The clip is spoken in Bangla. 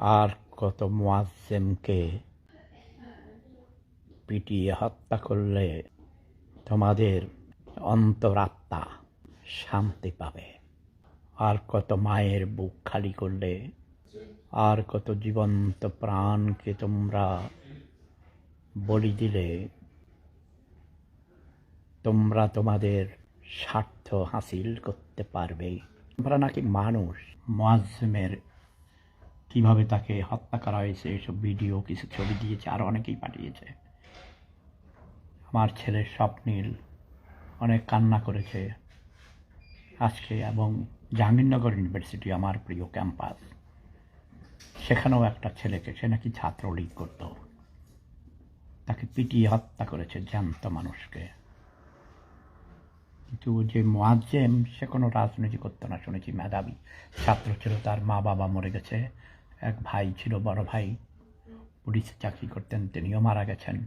আর কত মোয়াজ্জেমকে পিটিয়ে হত্যা করলে তোমাদের অন্তরাত্মা শান্তি পাবে। আর কত মায়ের বুক খালি করলে, আর কত জীবন্ত প্রাণকে তোমরা বলি দিলে, তোমরা তোমাদের স্বার্থ হাসিল করতে পারবে। তোমরা নাকি মানুষ, মোয়াজ্জেমের কীভাবে তাকে হত্যা করা হয়েছে এসব ভিডিও, কিছু ছবি দিয়েছে, আর অনেকেই পাঠিয়েছে। আমার ছেলের স্বপ্নীল অনেক কান্না করেছে। আজকে এবং জাহাঙ্গীরনগর ইউনিভার্সিটি, আমার প্রিয় ক্যাম্পাস, সেখানেও একটা ছেলেকে, সে নাকি ছাত্রলীগ করতো। তাকে পিটিয়ে হত্যা করেছে জ্যান্ত মানুষকে। কিন্তু যে মোয়াজ্জেম, সে কোনো রাজনীতি করতো না, শুনেছি মেধাবী ছাত্র ছিল, তার মা বাবা মরে গেছে। এক ভাই ছিল বড় ভাই। পুলিশে চাকরি করতেন তিনিও মারা গেছেন।